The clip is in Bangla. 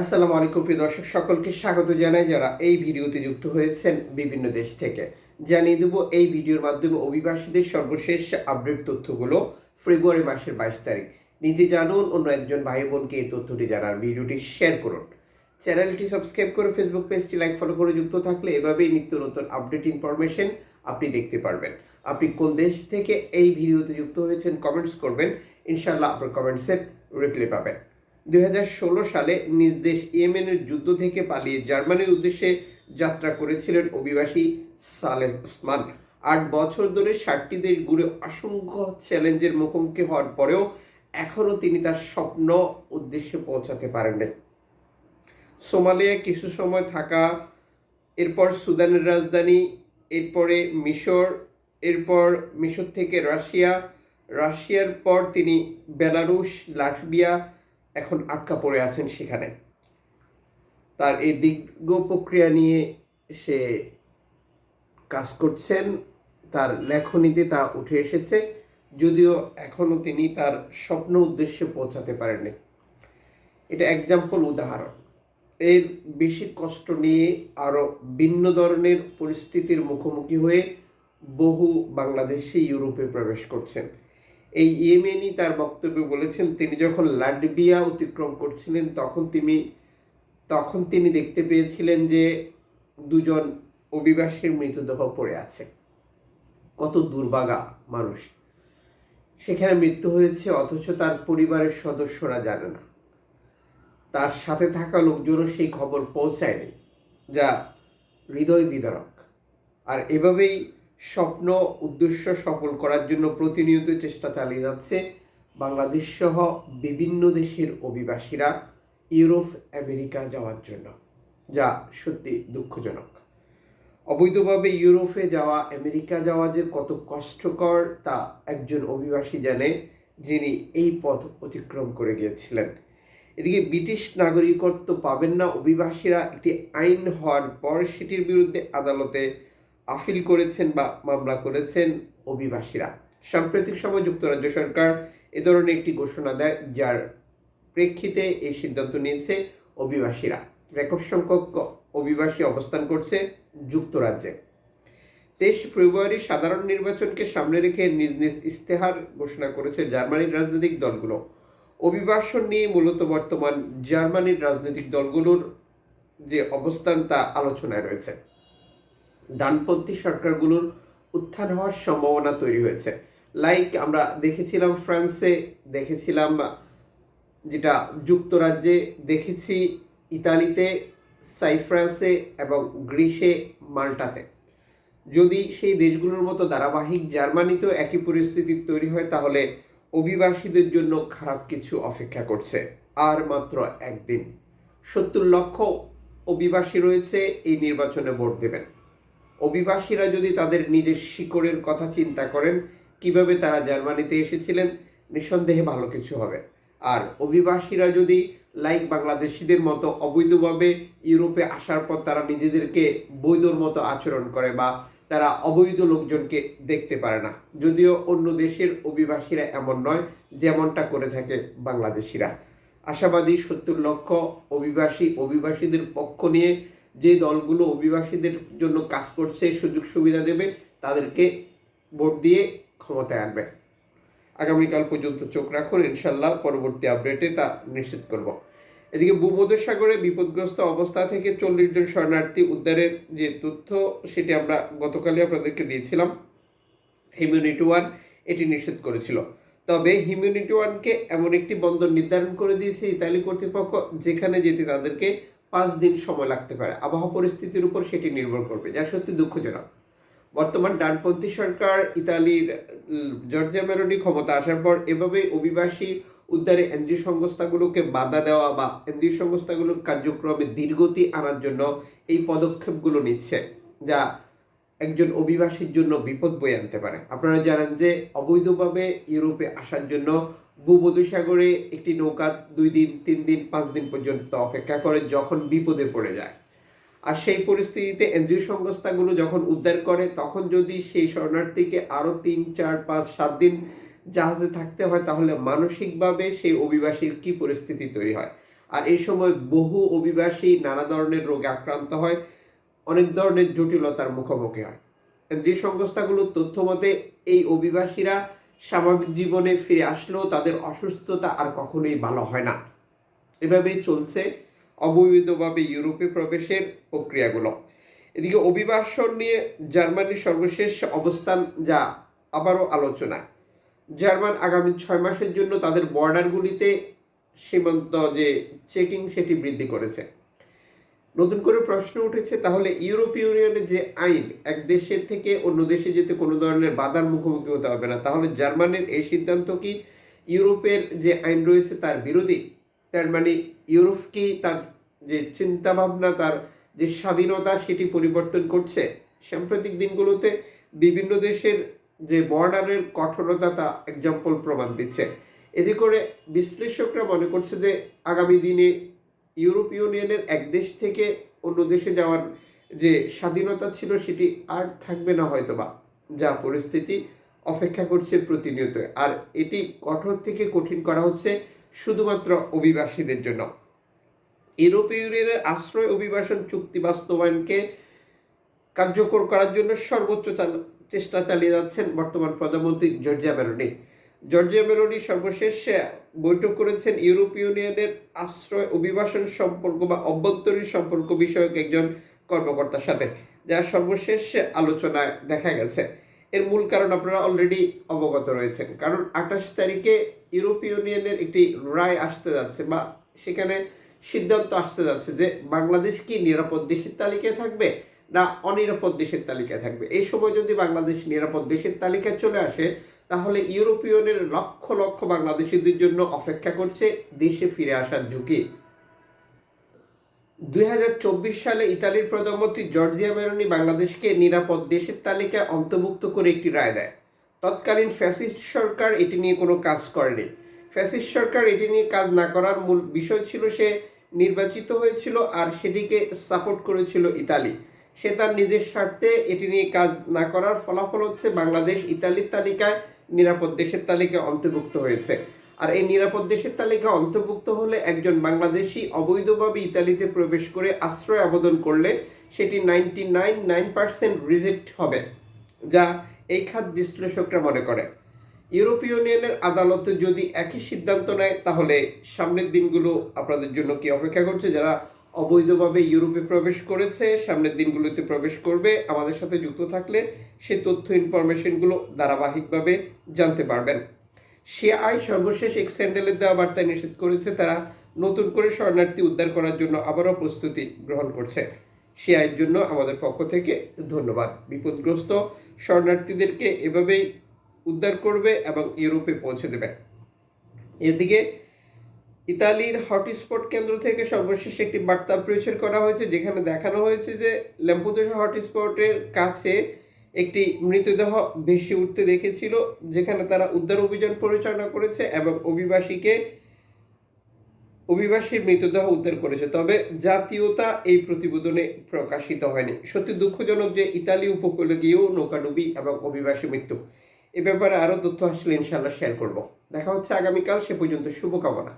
আসসালামু আলাইকুম প্রিয় দর্শক, সকলকে স্বাগত জানাই যারা এই ভিডিওতে যুক্ত হয়েছেন বিভিন্ন দেশ থেকে। জানিয়ে দেব, এই ভিডিওর মাধ্যমে অভিবাসীদের সর্বশেষ আপডেট তথ্যগুলো ফেব্রুয়ারি মাসের বাইশ তারিখ। নিজে জানুন, অন্য একজন ভাই বোনকে এই তথ্যটি জানার ভিডিওটি শেয়ার করুন। চ্যানেলটি সাবস্ক্রাইব করে ফেসবুক পেজটি লাইক, ফলো করে যুক্ত থাকলে এভাবেই নিত্য নতুন আপডেট ইনফরমেশন আপনি দেখতে পারবেন। আপনি কোন দেশ থেকে এই ভিডিওতে যুক্ত হয়েছেন, কমেন্টস করবেন। ইনশাআল্লাহ আপনার কমেন্টসের রিপ্লাই পাবেন। দুই হাজার ষোলো সালে নিজ দেশ ইয়েমেনের যুদ্ধ থেকে পালিয়ে জার্মানির উদ্দেশ্যে যাত্রা করেছিলেন অভিবাসী সালেহ ওসমান। আট বছর ধরে ষাটটি দেশ ঘুরে অসংখ্য চ্যালেঞ্জের মুখোমুখি হওয়ার পরেও এখনও তিনি তার স্বপ্ন উদ্দেশ্যে পৌঁছাতে পারেননি সোমালিয়া কিছু সময় থাকা, এরপর সুদানের রাজধানী, এরপরে মিশর, এরপর মিশর থেকে রাশিয়া, রাশিয়ার পর তিনি বেলারুশ, লাটভিয়া এখন আটকা পড়ে আছেন সেখানে। তার এই দীর্ঘ প্রক্রিয়া নিয়ে সে কাজ করছেন, তার লেখনীতে তা উঠে এসেছে, যদিও এখনও তিনি তার স্বপ্ন উদ্দেশ্যে পৌঁছাতে পারেননি। এটা এক্সাম্পল উদাহরণ। এর বেশি কষ্ট নিয়ে আরও ভিন্ন ধরনের পরিস্থিতির মুখোমুখি হয়ে বহু বাংলাদেশি ইউরোপে প্রবেশ করছেন। এই ইয়েমেনি তার বক্তব্যে বলেছেন, তিনি যখন লাডবিয়া অতিক্রম করছিলেন, তখন তিনি তখন তিনি দেখতে পেয়েছিলেন যে দুজন অভিবাসীর মৃতদেহ পড়ে আছে। কত দুর্ভাগা মানুষ। সেখানে মৃত্যু হয়েছে, অথচ তার পরিবারের সদস্যরা জানে না। তার সাথে থাকা লোকজনও সেই খবর পৌঁছায়নি, যা হৃদয় বিদারক। আর এভাবেই স্বপ্ন, উদ্দেশ্য সফল করার জন্য প্রতিনিয়ত চেষ্টা চালিয়ে যাচ্ছে বাংলাদেশ সহ বিভিন্ন দেশের অভিবাসীরা ইউরোপ, আমেরিকা যাওয়ার জন্য, যা সত্যি দুঃখজনক। অবৈধভাবে ইউরোপে যাওয়া, আমেরিকা যাওয়া যে কত কষ্টকর তা একজন অভিবাসী জানে যিনি এই পথ অতিক্রম করে গিয়েছিলেন। এদিকে ব্রিটিশ নাগরিকত্ব পাবেন না অভিবাসীরা, একটি আইন হওয়ার পর সেটির বিরুদ্ধে আদালতে আপিল করেছেন বা মামলা করেছেন অভিবাসীরা। সাম্প্রতিক সময় যুক্তরাজ্য সরকার এ ধরনের একটি ঘোষণা দেয়, যার প্রেক্ষিতে এই সিদ্ধান্ত নিয়েছে অভিবাসীরা। রেকর্ড সংখ্যক অভিবাসী অবস্থান করছে যুক্তরাজ্যে। তেইশ ফেব্রুয়ারি সাধারণ নির্বাচনকে সামনে রেখে নিজ নিজ ইস্তেহার ঘোষণা করেছে জার্মানির রাজনৈতিক দলগুলো। অভিবাসন নিয়ে মূলত বর্তমান জার্মানির রাজনৈতিক দলগুলোর যে অবস্থান তা আলোচনায় রয়েছে। ডানপন্থী সরকারগুলোর উত্থান হওয়ার সম্ভাবনা তৈরি হয়েছে। লাইক আমরা দেখেছিলাম ফ্রান্সে, দেখেছিলাম, যেটা যুক্তরাজ্যে, দেখেছি ইতালিতে, সাইফ্রান্সে এবং গ্রিসে, মাল্টাতে। যদি সেই দেশগুলোর মতো ধারাবাহিক জার্মানিতেও একই পরিস্থিতি তৈরি হয়, তাহলে অভিবাসীদের জন্য খারাপ কিছু অপেক্ষা করছে। আর মাত্র একদিন। সত্তর লক্ষ অভিবাসী রয়েছে, এই নির্বাচনে ভোট দেবেন। অভিবাসীরা যদি তাদের নিজের শিকড়ের কথা চিন্তা করেন, কীভাবে তারা জার্মানিতে এসেছিলেন, নিঃসন্দেহে ভালো কিছু হবে। আর অভিবাসীরা যদি, লাইক বাংলাদেশিদের মতো অবৈধভাবে ইউরোপে আসার পর তারা নিজেদেরকে বৈধর মতো আচরণ করে বা তারা অবৈধ লোকজনকে দেখতে পারে না, যদিও অন্য দেশের অভিবাসীরা এমন নয়, যেমনটা করে থাকে বাংলাদেশিরা। আশাবাদী সত্তর লক্ষ অভিবাসী, অভিবাসীদের পক্ষ নিয়ে যে দলগুলো অভিবাসীদের জন্য কাজ করছে, সুযোগ সুবিধা দেবে, তাদেরকে ভোট দিয়ে ক্ষমতায় আনবে। আগামীকাল পর্যন্ত চোখ রাখুন ইনশাল্লাহ পরবর্তী আপডেটে তা নিশ্চিত করব। এদিকে ভূমধ্যসাগরে বিপদগ্রস্ত অবস্থা থেকে চল্লিশ জন শরণার্থী উদ্ধারের যে তথ্য, সেটি আমরা গতকালই আপনাদেরকে দিয়েছিলাম। হিমিউনিটি ওয়ান এটি নিশ্চিত করেছিল। তবে হিমিউনিটি ওয়ানকে এমন একটি বন্দর নির্ধারণ করে দিয়েছে ইতালি কর্তৃপক্ষ, যেখানে যেতে তাদেরকে পাঁচ দিন সময় লাগতে পারে। আবহাওয়া পরিস্থিতির উপর সেটি নির্ভর করবে। যা সত্যি দুঃখজনক। বর্তমান ডানপন্থী সরকার ইতালির জর্জিয়া মেলোডি ক্ষমতা আসার পর এভাবেই অভিবাসী উদ্ধারে এনজিও সংস্থাগুলোকে বাধা দেওয়া বা এনজিও সংস্থাগুলোর কার্যক্রমে ধীরগতি আনার জন্য এই পদক্ষেপগুলো নিচ্ছে, যা একজন অভিবাসীর জন্য বিপদ বয়ে আনতে পারে। আপনারা জানেন যে অবৈধভাবে ইউরোপে আসার জন্য ভূমধ্যসাগরে একটি নৌকা দুই দিন, তিন দিন, পাঁচ দিন পর্যন্ত অপেক্ষা করে যখন বিপদে পড়ে যায়। আর সেই পরিস্থিতিতে এনজিও সংস্থাগুলো যখন উদ্ধার করে, তখন যদি সেই শরণার্থীকে আরও তিন, চার, পাঁচ, সাত দিন জাহাজে থাকতে হয়, তাহলে মানসিকভাবে সেই অভিবাসীর কি পরিস্থিতি তৈরি হয়? আর এই সময় বহু অভিবাসী নানা ধরনের রোগে আক্রান্ত হয়, অনেক ধরনের জটিলতার মুখোমুখি হয়। যে সংস্থাগুলোর তথ্য মতে, এই অভিবাসীরা স্বাভাবিক জীবনে ফিরে আসলেও তাদের অসুস্থতা আর কখনোই ভালো হয় না। এভাবেই চলছে অবৈধভাবে ইউরোপে প্রবেশের প্রক্রিয়াগুলো। এদিকে অভিবাসন নিয়ে জার্মানির সর্বশেষ অবস্থান যা আবারও আলোচনায়। জার্মান আগামী ছয় মাসের জন্য তাদের বর্ডারগুলিতে সীমান্ত যে চেকিং সেটি বৃদ্ধি করেছে। নতুন করে প্রশ্ন উঠেছে, তাহলে ইউরোপীয় ইউনিয়নের যে আইন, এক দেশের থেকে অন্য দেশে যেতে কোনো ধরনের বাধার মুখোমুখি হতে হবে না। তাহলে জার্মানির এই সিদ্ধান্ত কি ইউরোপের যে আইন রয়েছে তার বিরোধী? তার মানে ইউরোপ কি তার যে চিন্তাভাবনা, তার যে স্বাধীনতা সেটি পরিবর্তন করছে? সাম্প্রতিক দিনগুলোতে বিভিন্ন দেশের যে বর্ডারের কঠোরতা, তা এক্সাম্পল প্রমাণ দিচ্ছে। এতে করে বিশ্লেষকরা মনে করছে যে আগামী দিনে ইউরোপ ইউনিয়নের এক দেশ থেকে অন্য দেশে যাওয়ার যে স্বাধীনতা ছিল সেটি আর থাকবে না হয়তোবা, যা পরিস্থিতি অপেক্ষা করছে প্রতিনিয়ত। আর এটি কঠোর থেকে কঠিন করা হচ্ছে শুধুমাত্র অভিবাসীদের জন্য। ইউরোপীয় ইউনিয়নের আশ্রয় অভিবাসন চুক্তি বাস্তবায়নকে কার্যকর করার জন্য সর্বোচ্চ চেষ্টা চালিয়ে যাচ্ছেন বর্তমান প্রধানমন্ত্রী জর্জিয়া মেলোনি জর্জিয়া মেলোনি সর্বশেষ বৈঠক করেছেন ইউরোপ ইউনিয়নের আশ্রয় অভিবাসন সম্পর্ক বা অভ্যন্তরীণ সম্পর্ক বিষয়ক একজন কর্মকর্তার সাথে, যা সর্বশেষ আলোচনায় দেখা গেছে। এর মূল কারণ আপনারা অলরেডি অবগত রয়েছেন, কারণ আঠাশ তারিখে ইউরোপ ইউনিয়নের একটি রায় আসতে যাচ্ছে বা সেখানে সিদ্ধান্ত আসতে যাচ্ছে যে বাংলাদেশ কি নিরাপদ দেশের তালিকায় থাকবে না অনিরাপদ দেশের তালিকায় থাকবে। এই সময় যদি বাংলাদেশ নিরাপদ দেশের তালিকায় চলে আসে তাহলে ইউরোপীয়নের লক্ষ লক্ষ বাংলাদেশিদের জন্য অপেক্ষা করছে দেশে ফিরে আসার ঝুঁকি। দুই হাজার চব্বিশ সালে ইতালির প্রধানমন্ত্রী জর্জিয়া মেরোনি বাংলাদেশকে নিরাপদ দেশের তালিকায় অন্তর্ভুক্ত করে একটি রায় দেয়। তৎকালীন ফ্যাসিস্ট সরকার এটি নিয়ে কোনো কাজ করেনি। ফ্যাসিস্ট সরকার এটি নিয়ে কাজ না করার মূল বিষয় ছিল সে নির্বাচিত হয়েছিল আর সেটিকে সাপোর্ট করেছিল ইতালি। সে তার নিজের স্বার্থে এটি নিয়ে কাজ না করার ফলাফল হচ্ছে বাংলাদেশ, ইতালির তালিকায় নিরাপদ দেশের তালিকায় অন্তর্ভুক্ত হয়েছে। আর এই নিরাপদ দেশের তালিকায় অন্তর্ভুক্ত হলে একজন বাংলাদেশি অবৈধভাবে ইতালিতে প্রবেশ করে আশ্রয় আবেদন করলে সেটি ninety nine nine percent reject হবে, যা এই খাত বিশ্লেষকরা মনে করে। ইউরোপীয় ইউনিয়নের আদালতে যদি একই সিদ্ধান্ত নেয়, তাহলে সামনের দিনগুলো আপনাদের জন্য কি অপেক্ষা করছে? যারা অবৈধভাবে ইউরোপে প্রবেশ করেছে, সামনের দিনগুলোতে প্রবেশ করবে, আমাদের সাথে যুক্ত থাকলে সে তথ্য ইনফরমেশনগুলো ধারাবাহিকভাবে জানতে পারবেন। সে আই সর্বশেষ এক স্যান্ডেলের দেওয়া বার্তায় নিষেধ করেছে, তারা নতুন করে শরণার্থী উদ্ধার করার জন্য আবারও প্রস্তুতি গ্রহণ করছে। সে আইয়ের জন্য আমাদের পক্ষ থেকে ধন্যবাদ। বিপদগ্রস্ত শরণার্থীদেরকে এভাবেই উদ্ধার করবে এবং ইউরোপে পৌঁছে দেবে। এদিকে ইতালির হটস্পট কেন্দ্র থেকে সর্বশেষ একটি বার্তা প্রচার করা হয়েছে, যেখানে দেখানো হয়েছে যে ল্যাম্পোদোসা হটস্পটের কাছে একটি মৃতদেহ ভেসে উঠতে দেখেছিল, যেখানে তারা উদ্ধার অভিযান পরিচালনা করেছে এবং অভিবাসীকে, অভিবাসীর মৃতদেহ উদ্ধার করেছে। তবে জাতীয়তা এই প্রতিবেদনে প্রকাশিত হয়নি। সত্যি দুঃখজনক যে ইতালি উপকূলে গিয়েও নৌকাডুবি এবং অভিবাসী মৃত্যু। এ ব্যাপারে আরও তথ্য আসলে ইনশাল্লাহ শেয়ার করব। দেখা হচ্ছে আগামীকাল, সে পর্যন্ত শুভকামনা।